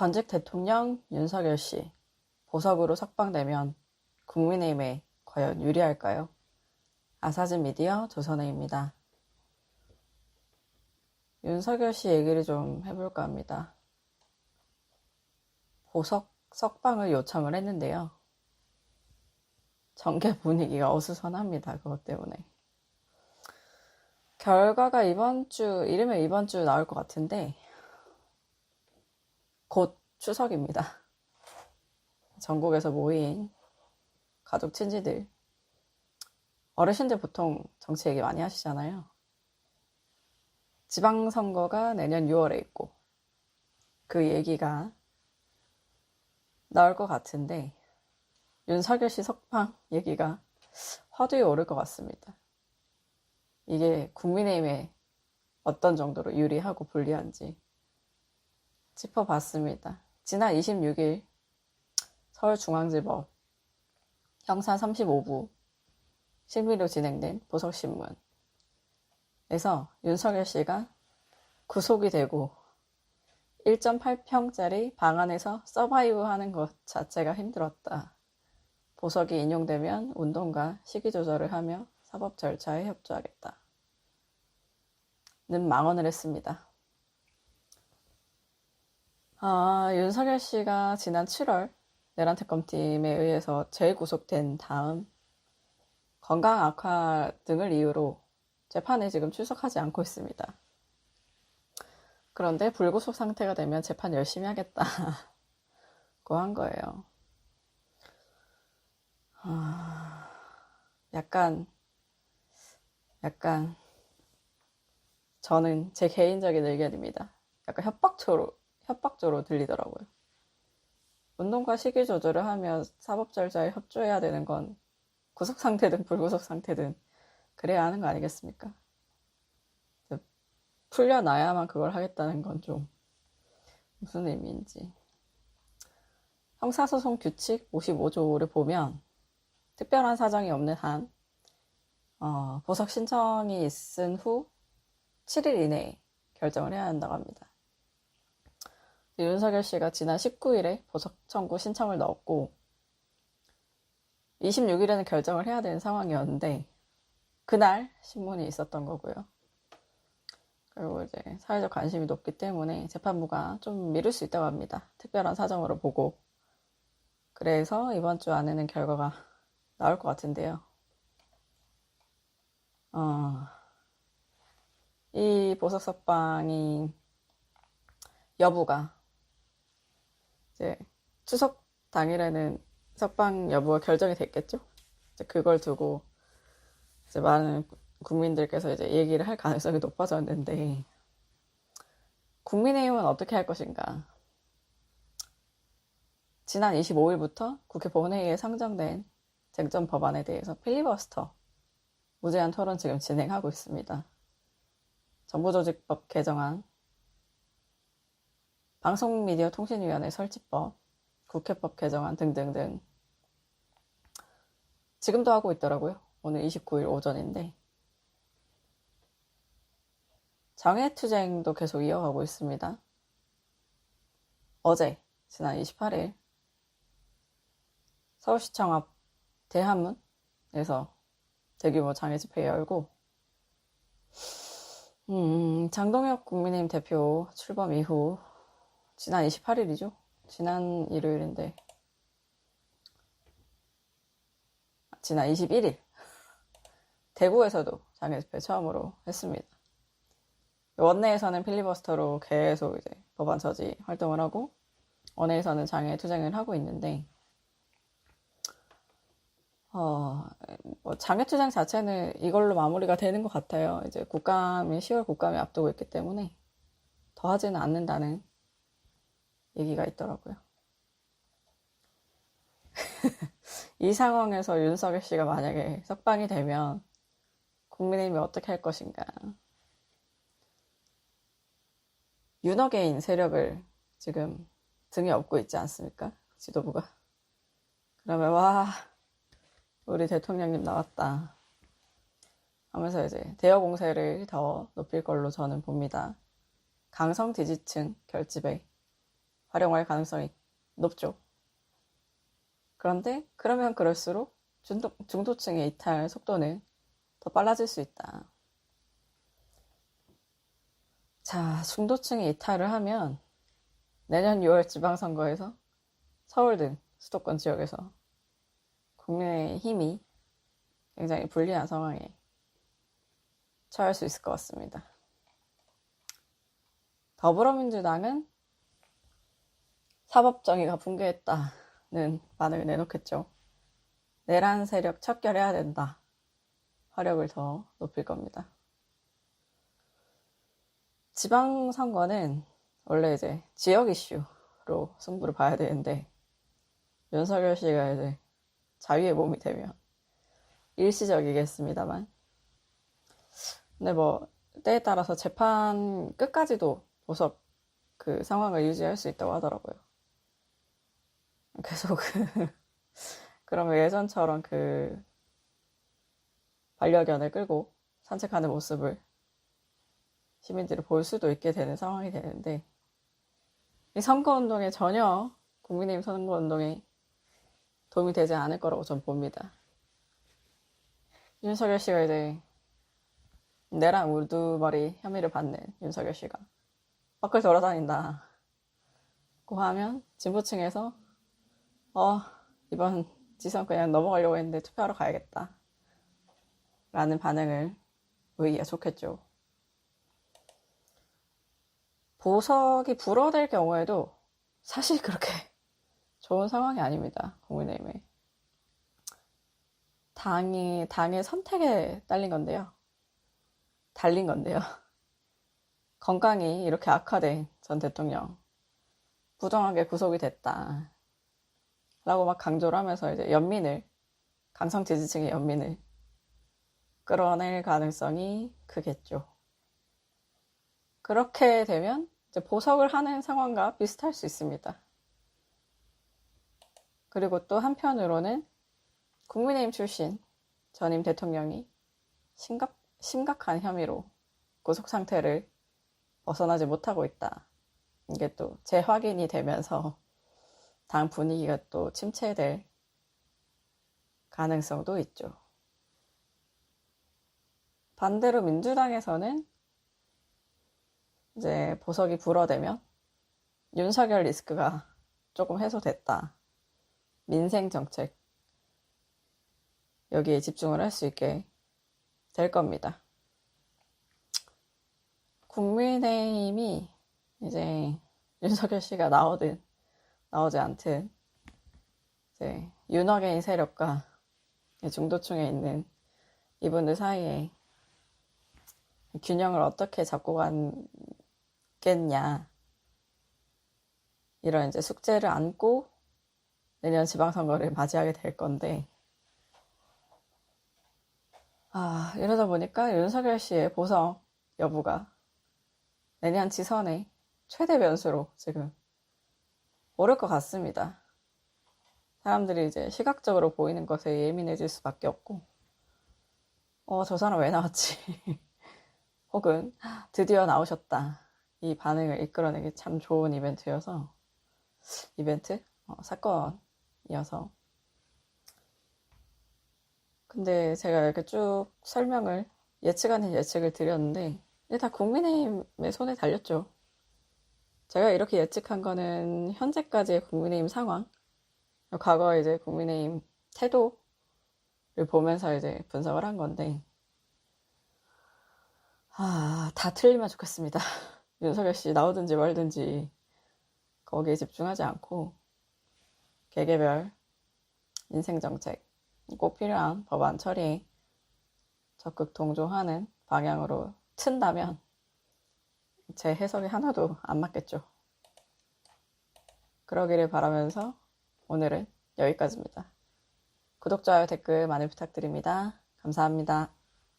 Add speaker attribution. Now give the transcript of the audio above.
Speaker 1: 전직 대통령 윤석열 씨 보석으로 석방되면 국민의힘에 과연 유리할까요? 아사진 미디어 조선혜입니다. 윤석열 씨 얘기를 좀 해볼까 합니다. 보석 석방을 요청을 했는데요. 전개 분위기가 어수선합니다. 그것 때문에. 결과가 이번 주, 이르면 이번 주 나올 것 같은데, 곧 추석입니다. 전국에서 모인 가족 친지들, 어르신들 보통 정치 얘기 많이 하시잖아요. 지방선거가 내년 6월에 있고, 그 얘기가 나올 것 같은데, 윤석열 씨 석방 얘기가 화두에 오를 것 같습니다. 이게 국민의힘에 어떤 정도로 유리하고 불리한지 짚어봤습니다. 지난 26일 서울중앙지법 형사 35부 심의로 진행된 보석신문에서 윤석열 씨가 구속이 되고 1.8평짜리 방 안에서 서바이브 하는 것 자체가 힘들었다. 보석이 인용되면 운동과 시기 조절을 하며 사법 절차에 협조하겠다. 는 망언을 했습니다. 아, 윤석열 씨가 지난 7월 내란 특검팀에 의해서 재구속된 다음 건강 악화 등을 이유로 재판에 지금 출석하지 않고 있습니다. 그런데 불구속 상태가 되면 재판 열심히 하겠다고 한 거예요. 아, 약간, 약간, 저는 제 개인적인 의견입니다. 약간 협박조로, 협박조로 들리더라고요. 운동과 식이 조절을 하며 사법 절차에 협조해야 되는 건 구속 상태든 불구속 상태든 그래야 하는 거 아니겠습니까? 풀려나야만 그걸 하겠다는 건 좀 무슨 의미인지. 형사소송 규칙 55조를 보면 특별한 사정이 없는 한 어, 보석 신청이 있은 후 7일 이내에 결정을 해야 한다고 합니다. 윤석열 씨가 지난 19일에 보석 청구 신청을 넣었고 26일에는 결정을 해야 되는 상황이었는데 그날 신문이 있었던 거고요. 그리고 이제 사회적 관심이 높기 때문에 재판부가 좀 미룰 수 있다고 합니다. 특별한 사정으로 보고. 그래서 이번 주 안에는 결과가 나올 것 같은데요. 어, 이 보석 석방이 여부가 이제 추석 당일에는 석방 여부가 결정이 됐겠죠? 이제 그걸 두고 이제 많은 국민들께서 이제 얘기를 할 가능성이 높아졌는데 국민의힘은 어떻게 할 것인가? 지난 25일부터 국회 본회의에 상정된 쟁점 법안에 대해서 필리버스터 무제한 토론 지금 진행하고 있습니다. 정부조직법 개정안, 방송미디어 통신위원회 설치법, 국회법 개정안 등등등 지금도 하고 있더라고요. 오늘 29일 오전인데 장애투쟁도 계속 이어가고 있습니다. 어제 지난 28일 서울시청 앞 대한문에서 대규모 장애 집회 열고 음, 장동혁 국민의힘 대표 출범 이후 지난 28일이죠. 지난 일요일인데 지난 21일 대구에서도 장애 집회 처음으로 했습니다. 원내에서는 필리버스터로 계속 이제 법안 저지 활동을 하고 원내에서는 장애 투쟁을 하고 있는데 어, 뭐 장애 투쟁 자체는 이걸로 마무리가 되는 것 같아요. 이제 국감이 10월 국감이 앞두고 있기 때문에 더 하지는 않는다는 얘기가 있더라고요. 이 상황에서 윤석열 씨가 만약에 석방이 되면 국민의힘이 어떻게 할 것인가. 윤어게인 세력을 지금 등에 업고 있지 않습니까? 지도부가. 그러면 와 우리 대통령님 나왔다 하면서 이제 대여 공세를 더 높일 걸로 저는 봅니다. 강성 지지층 결집에 활용할 가능성이 높죠. 그런데 그러면 그럴수록 중도, 중도층의 이탈 속도는 더 빨라질 수 있다. 자, 중도층이 이탈을 하면 내년 6월 지방선거에서 서울 등 수도권 지역에서 국민의 힘이 굉장히 불리한 상황에 처할 수 있을 것 같습니다. 더불어민주당은 사법정의가 붕괴했다는 반응을 내놓겠죠. 내란 세력 척결해야 된다. 화력을 더 높일 겁니다. 지방선거는 원래 이제 지역 이슈로 승부를 봐야 되는데 윤석열 씨가 이제 자유의 몸이 되면 일시적이겠습니다만 근데 뭐 때에 따라서 재판 끝까지도 보석 그 상황을 유지할 수 있다고 하더라고요. 계속 그 그러면 예전처럼 그 반려견을 끌고 산책하는 모습을 시민들이 볼 수도 있게 되는 상황이 되는데 이 선거운동에 전혀 국민의힘 선거운동에 도움이 되지 않을 거라고 전 봅니다. 윤석열 씨가 이제 내란 우두머리 혐의를 받는 윤석열 씨가 밖을 돌아다닌다. 고 하면 진보층에서 어 이번 지선 그냥 넘어가려고 했는데 투표하러 가야겠다. 라는 반응을 보이기가 좋겠죠. 보석이 불어될 경우에도 사실 그렇게 좋은 상황이 아닙니다. 국민의힘에. 당이, 당의 선택에 딸린 건데요. 달린 건데요. 건강이 이렇게 악화된 전 대통령. 부정하게 구속이 됐다. 라고 막 강조를 하면서 이제 연민을, 강성 지지층의 연민을 끌어낼 가능성이 크겠죠. 그렇게 되면 이제 보석을 하는 상황과 비슷할 수 있습니다. 그리고 또 한편으로는 국민의힘 출신 전임 대통령이 심각, 심각한 혐의로 구속 상태를 벗어나지 못하고 있다. 이게 또 재확인이 되면서 당 분위기가 또 침체될 가능성도 있죠. 반대로 민주당에서는 이제 보석이 불어대면 윤석열 리스크가 조금 해소됐다. 민생 정책 여기에 집중을 할 수 있게 될 겁니다. 국민의힘이 이제 윤석열 씨가 나오든 나오지 않든 이제 윤어게인 세력과 중도층에 있는 이분들 사이에 균형을 어떻게 잡고 가겠냐 이런 이제 숙제를 안고 내년 지방선거를 맞이하게 될 건데 아 이러다 보니까 윤석열 씨의 보성 여부가 내년 지선의 최대 변수로 지금 오를 것 같습니다. 사람들이 이제 시각적으로 보이는 것에 예민해질 수밖에 없고 어 저 사람 왜 나왔지 혹은 드디어 나오셨다. 이 반응을 이끌어내기 참 좋은 이벤트여서 이벤트? 어, 사건이어서 근데 제가 이렇게 쭉 설명을 예측 아닌 예측을 드렸는데 이게 다 국민의힘의 손에 달렸죠. 제가 이렇게 예측한 거는 현재까지의 국민의힘 상황, 과거 이제 국민의힘 태도를 보면서 이제 분석을 한 건데 아, 다 틀리면 좋겠습니다. 윤석열 씨 나오든지 말든지 거기에 집중하지 않고 개개별 인생 정책 꼭 필요한 법안 처리에 적극 동조하는 방향으로 튼다면 제 해석이 하나도 안 맞겠죠. 그러기를 바라면서 오늘은 여기까지입니다. 구독, 좋아요, 댓글 많이 부탁드립니다. 감사합니다.